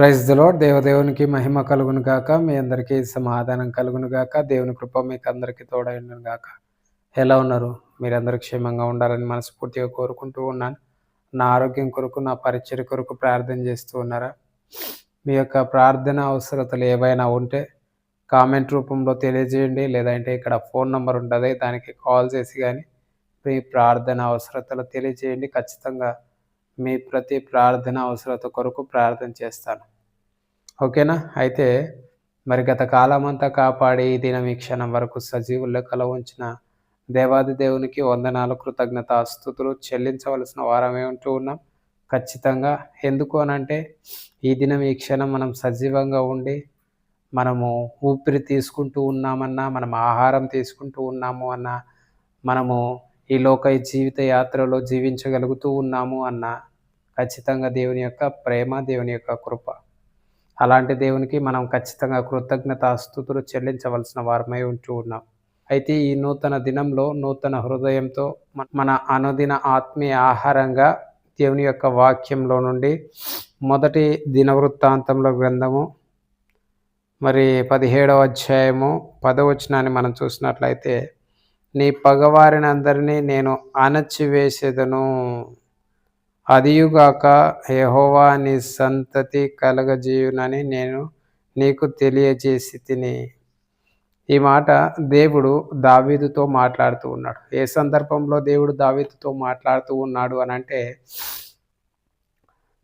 Praise దిలోడ్ దేవదేవునికి మహిమ కలుగును గాక. మీ అందరికీ సమాధానం కలుగును గాక. దేవుని కృప మీకు అందరికీ తోడైండును గాక. ఎలా ఉన్నారు? మీరందరూ క్షేమంగా ఉండాలని మనస్ఫూర్తిగా కోరుకుంటూ ఉన్నాను. నా ఆరోగ్యం కొరకు నా పరిచయ కొరకు ప్రార్థన చేస్తూ ఉన్నారా? మీ యొక్క ప్రార్థన అవసరతలు ఏవైనా ఉంటే కామెంట్ రూపంలో తెలియజేయండి. లేదంటే ఇక్కడ ఫోన్ నెంబర్ ఉంటుంది దానికి కాల్ చేసి కానీ మీ ప్రార్థన అవసరతలు తెలియజేయండి. ఖచ్చితంగా మీ ప్రతి ప్రార్థన అవసరత కొరకు ప్రార్థన చేస్తాను. ఓకేనా? అయితే మరి గత కాలమంతా కాపాడి ఈ దినం ఈ క్షణం వరకు సజీవుల్లో కల ఉంచిన దేవాది దేవునికి వందనాలు కృతజ్ఞత స్థుతులు. చెల్లించవలసిన వారమే ఉంటూ ఉన్నాం? ఖచ్చితంగా. ఎందుకు అనంటే ఈ దినం ఈ క్షణం మనం సజీవంగా ఉండి మనము ఊపిరి తీసుకుంటూ ఉన్నామన్నా మనం ఆహారం తీసుకుంటూ ఉన్నాము అన్నా మనము ఈ లోక జీవిత యాత్రలో జీవించగలుగుతూ ఉన్నాము అన్న ఖచ్చితంగా దేవుని యొక్క ప్రేమ దేవుని యొక్క కృప. అలాంటి దేవునికి మనం ఖచ్చితంగా కృతజ్ఞత స్థుతులు చెల్లించవలసిన వారమై ఉంటూ ఉన్నాం. అయితే ఈ నూతన దినంలో నూతన హృదయంతో మన అనుదిన ఆత్మీయ ఆహారంగా దేవుని యొక్క వాక్యంలో నుండి మొదటి దినవృత్తాంతంలో గ్రంథము మరి పదిహేడవ అధ్యాయము పదవచనాన్ని మనం చూసినట్లయితే నీ పగవారిని అందరినీ నేను అణచివేసేదను. అదియుగాక యహోవా నీ సంతతి కలగజేయునని నేను నీకు తెలియజేసి తిని ఈ మాట దేవుడు దావీదుతో మాట్లాడుతూ ఉన్నాడు. ఏ సందర్భంలో దేవుడు దావీదుతో మాట్లాడుతూ ఉన్నాడు అని అంటే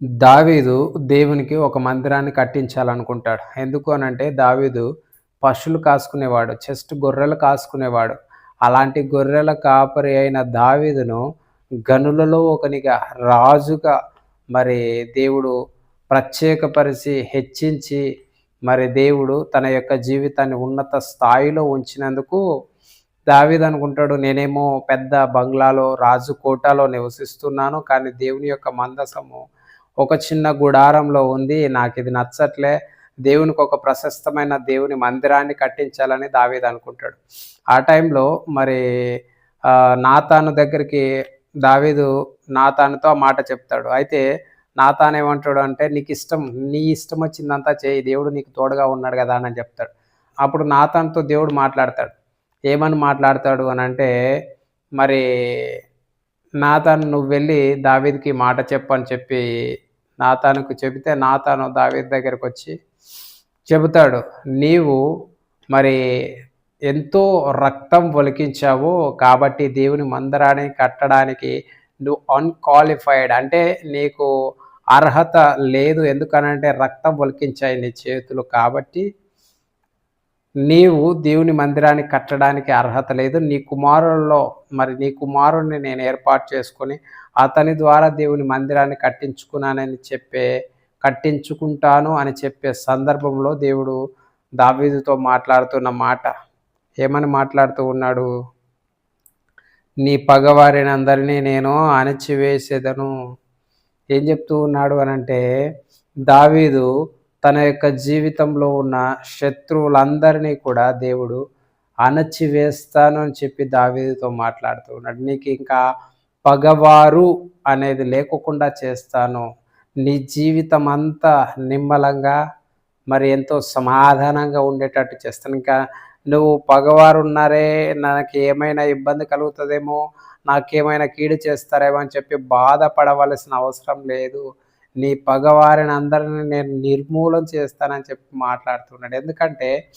దావీదు దేవునికి ఒక మందిరాన్ని కట్టించాలనుకుంటాడు. ఎందుకు అనంటే దావీదు పశువులు కాసుకునేవాడు చెస్ట్ గొర్రెలు కాసుకునేవాడు. అలాంటి గొర్రెల కాపరి అయిన దావీదును గనులలో ఒకనిగా రాజుగా మరి దేవుడు ప్రత్యేకపరిచి హెచ్చించి మరి దేవుడు తన యొక్క జీవితాన్ని ఉన్నత స్థాయిలో ఉంచినందుకు దావీద్ అనుకుంటాడు నేనేమో పెద్ద బంగ్లాలో రాజు కోటాలో నివసిస్తున్నాను కానీ దేవుని యొక్క మందసము ఒక చిన్న గుడారంలో ఉంది నాకు ఇది నచ్చట్లే. దేవునికి ఒక ప్రశస్తమైన దేవుని మందిరాన్ని కట్టించాలని దావీద్ అనుకుంటాడు. ఆ టైంలో మరి నాతాను దగ్గరికి దావీదు నాతానుతో ఆ మాట చెప్తాడు. అయితే నాతాను ఏమంటాడు అంటే నీకు ఇష్టం నీ ఇష్టం వచ్చిందంతా చేయి దేవుడు నీకు తోడుగా ఉన్నాడు కదా అని చెప్తాడు. అప్పుడు నాతానుతో దేవుడు మాట్లాడతాడు. ఏమని మాట్లాడతాడు అని అంటే మరి నాతాను నువ్వు వెళ్ళి దావీద్కి మాట చెప్పని చెప్పి నాతానుకు చెబితే నాతాను దావీద్ దగ్గరకు వచ్చి చెబుతాడు. నీవు మరి ఎంతో రక్తం ఒలికించావు కాబట్టి దేవుని మందరాన్ని కట్టడానికి నువ్వు అన్క్వాలిఫైడ్ అంటే నీకు అర్హత లేదు. ఎందుకనంటే రక్తం ఒలికించాయి నీ చేతులు కాబట్టి నీవు దేవుని మందిరాన్ని కట్టడానికి అర్హత లేదు. నీ కుమారుల్లో మరి నీ కుమారుణ్ణి నేను ఏర్పాటు చేసుకొని అతని ద్వారా దేవుని మందిరాన్ని కట్టించుకున్నానని చెప్పే కట్టించుకుంటాను అని చెప్పే సందర్భంలో దేవుడు దావీదుతో మాట్లాడుతున్న మాట. ఏమని మాట్లాడుతూ ఉన్నాడు? నీ పగవారిని అందరినీ నేను అణచివేసేదను. ఏం చెప్తూ ఉన్నాడు అని అంటే దావీదు తన యొక్క జీవితంలో ఉన్న శత్రువులందరినీ కూడా దేవుడు అణచివేస్తాను అని చెప్పి దావీదుతో మాట్లాడుతూ ఉన్నాడు. నీకు ఇంకా పగవారు అనేది లేకుండా చేస్తాను. నీ జీవితం అంతా నిమ్మలంగా మరి ఎంతో సమాధానంగా ఉండేటట్టు చేస్తాను. ఇంకా నువ్వు పగవారు ఉన్నారే నాకు ఏమైనా ఇబ్బంది కలుగుతుందేమో నాకేమైనా కీడు చేస్తారేమో అని చెప్పి బాధపడవలసిన అవసరం లేదు. నీ పగవారిని అందరిని నేను నిర్మూలం చేస్తానని చెప్పి మాట్లాడుతున్నాడు. ఎందుకంటే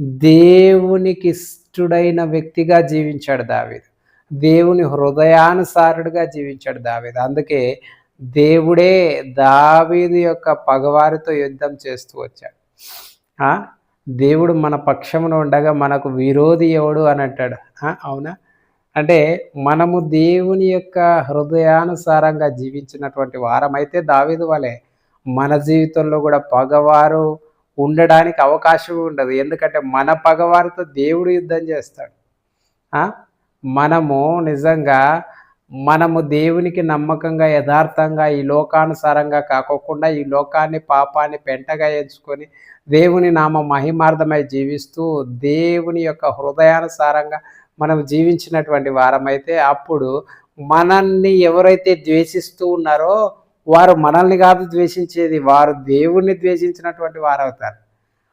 దేవునికి ఇష్టడైన వ్యక్తిగా జీవించాడు దావేది. దేవుని హృదయానుసారుడుగా జీవించాడు దావేది. అందుకే దేవుడే దావీదు యొక్క పగవారితో యుద్ధం చేస్తూ వచ్చాడు. దేవుడు మన పక్షమున ఉండగా మనకు విరోధి ఎవడు అని అంటాడు. అవునా? అంటే మనము దేవుని యొక్క హృదయానుసారంగా జీవించినటువంటి వారమైతే దావిదు వలె మన జీవితంలో కూడా పగవారు ఉండడానికి అవకాశం ఉండదు. ఎందుకంటే మన పగవారితో దేవుడు యుద్ధం చేస్తాడు. మనము నిజంగా మనము దేవునికి నమ్మకంగా యథార్థంగా ఈ లోకానుసారంగా కాకోకుండా ఈ లోకాన్ని పాపాన్ని పెంటగా ఎంచుకొని దేవుని నామ మహిమార్థమై జీవిస్తూ దేవుని యొక్క హృదయానుసారంగా మనం జీవించినటువంటి వారమైతే అప్పుడు మనల్ని ఎవరైతే ద్వేషిస్తూ ఉన్నారో వారు మనల్ని కాదు ద్వేషించేది వారు దేవుణ్ణి ద్వేషించినటువంటి వారవుతారు.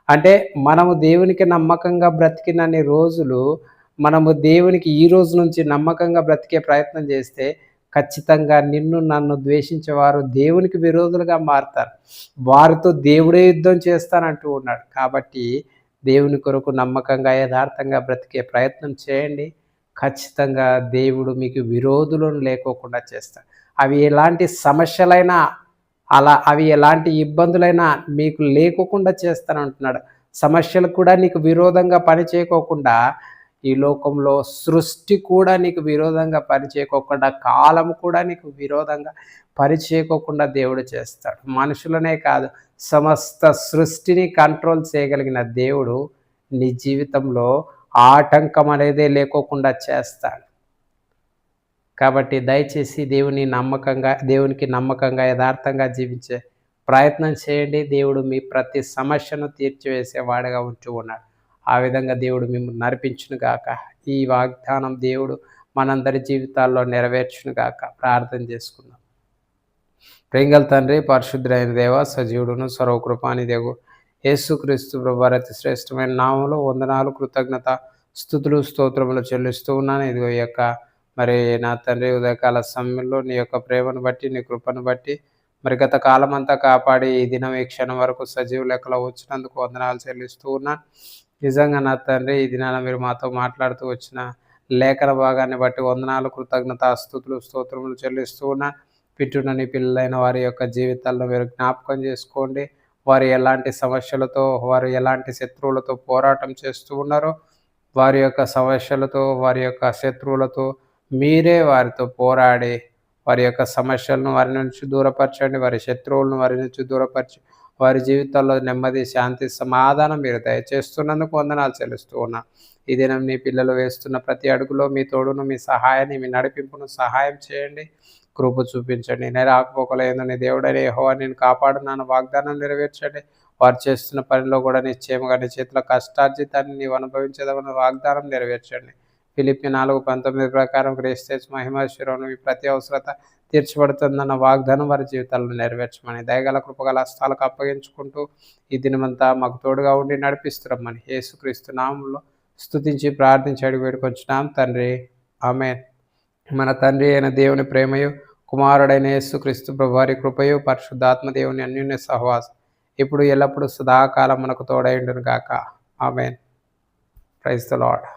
అంటే మనము దేవునికి నమ్మకంగా బ్రతికినన్ని రోజులు మనము దేవునికి ఈ రోజు నుంచి నమ్మకంగా బ్రతికే ప్రయత్నం చేస్తే ఖచ్చితంగా నిన్ను నన్ను ద్వేషించేవారు దేవునికి విరోధులుగా మారుతారు. వారితో దేవుడే యుద్ధం చేస్తానంటూ ఉన్నాడు. కాబట్టి దేవుని కొరకు నమ్మకంగా యథార్థంగా బ్రతికే ప్రయత్నం చేయండి. ఖచ్చితంగా దేవుడు మీకు విరోధులను లేకోకుండా చేస్తాడు. అవి ఎలాంటి సమస్యలైనా అలా అవి ఎలాంటి ఇబ్బందులైనా మీకు లేకోకుండా చేస్తానంటున్నాడు. సమస్యలు కూడా నీకు విరోధంగా పని చేయకోకుండా ఈ లోకంలో సృష్టి కూడా నీకు విరోధంగా పనిచేయకోకుండా కాలం కూడా నీకు విరోధంగా పనిచేయకోకుండా దేవుడు చేస్తాడు. మనుషులనే కాదు సమస్త సృష్టిని కంట్రోల్ చేయగలిగిన దేవుడు నీ జీవితంలో ఆటంకం అనేదే లేకోకుండా చేస్తాడు. కాబట్టి దయచేసి దేవుని నమ్మకంగా దేవునికి నమ్మకంగా యథార్థంగా జీవించే ప్రయత్నం చేయండి. దేవుడు మీ ప్రతి సమస్యను తీర్చివేసేవాడుగా ఉంటూ ఉన్నాడు. ఆ విధంగా దేవుడు మిమ్మల్ని నడిపించును గాక ఈ వాగ్దానం దేవుడు మనందరి జీవితాల్లో నెరవేర్చును గాక ప్రార్థన చేసుకుందాం. ప్రేంగల్ తండ్రి పరిశుద్ధులైన దేవ సజీవుడును సర్వకృపాని దేవు యేసుక్రీస్తు ప్రభారతి శ్రేష్టమైన నామంలో వందనాలు కృతజ్ఞత స్థుతులు స్తోత్రములు చెల్లిస్తూ ఉన్నాను. ఇదిగో ఈ యొక్క మరి నా తండ్రి ఉదయకాల సమయంలో నీ యొక్క ప్రేమను బట్టి నీ కృపను బట్టి మరి గత కాలం అంతా కాపాడి ఈ దినం ఈ క్షణం వరకు సజీవ లెక్కలో వచ్చినందుకు వందనాలు చెల్లిస్తూ ఉన్నాను. నిజంగా నా తండ్రి ఈ దినాన మీరు మాతో మాట్లాడుతూ వచ్చిన లేఖన భాగాన్ని బట్టి వందనాలు కృతజ్ఞత స్థుతులు స్తోత్రములు చెల్లిస్తూ ఉన్నా పిట్టునని నీ పిల్లలైన వారి యొక్క జీవితాల్లో మీరు జ్ఞాపకం చేసుకోండి. వారు ఎలాంటి సమస్యలతో వారు ఎలాంటి శత్రువులతో పోరాటం చేస్తూ ఉన్నారో వారి యొక్క సమస్యలతో వారి యొక్క శత్రువులతో మీరే వారితో పోరాడి వారి యొక్క సమస్యలను వారి నుంచి దూరపరచండి వారి శత్రువులను వారి నుంచి దూరపరచండి వారి జీవితాల్లో నెమ్మది శాంతి సమాధానం మీరు దయచేస్తున్నందుకు వందనాలు చెల్లిస్తూ ఉన్నా. ఈ దినం మీ పిల్లలు వేస్తున్న ప్రతి అడుగులో మీ తోడును మీ సహాయాన్ని మీ నడిపింపును సహాయం చేయండి. కృప చూపించండి. నేను రాకపోకలేదు నీ దేవుడని యహోవా నేను కాపాడున్నాను వాగ్దానం నెరవేర్చండి. వారు చేస్తున్న పనిలో కూడా నిశ్చయముగా నీ చేతిలో కష్టార్జితాన్ని నీవు అనుభవించదమని వాగ్దానం నెరవేర్చండి. ఫిలిపి నాలుగు పంతొమ్మిది ప్రకారం క్రీస్తేజ్ మహిమేశ్వరం ప్రతి అవసరత తీర్చబడుతుందన్న వాగ్దానం వారి జీవితాలను నెరవేర్చమని దయగల కృపగల హస్తాలకు అప్పగించుకుంటూ ఈ దినమంతా మాకు తోడుగా ఉండి నడిపిస్తున్నామని యేసుక్రీస్తు నామంలో స్తుతించి ప్రార్థించి అడిగి వేడుకొంచున్నాం. తండ్రి ఆమె మన తండ్రి అయిన దేవుని ప్రేమయు కుమారుడైన యేసుక్రీస్తు ప్రభువారి కృపయు పరిశుద్ధాత్మ దేవుని అన్యున్య సహవాసం ఇప్పుడు ఎల్లప్పుడూ సదాకాలం మనకు తోడైండును గాక ఆమెన్. Praise the lord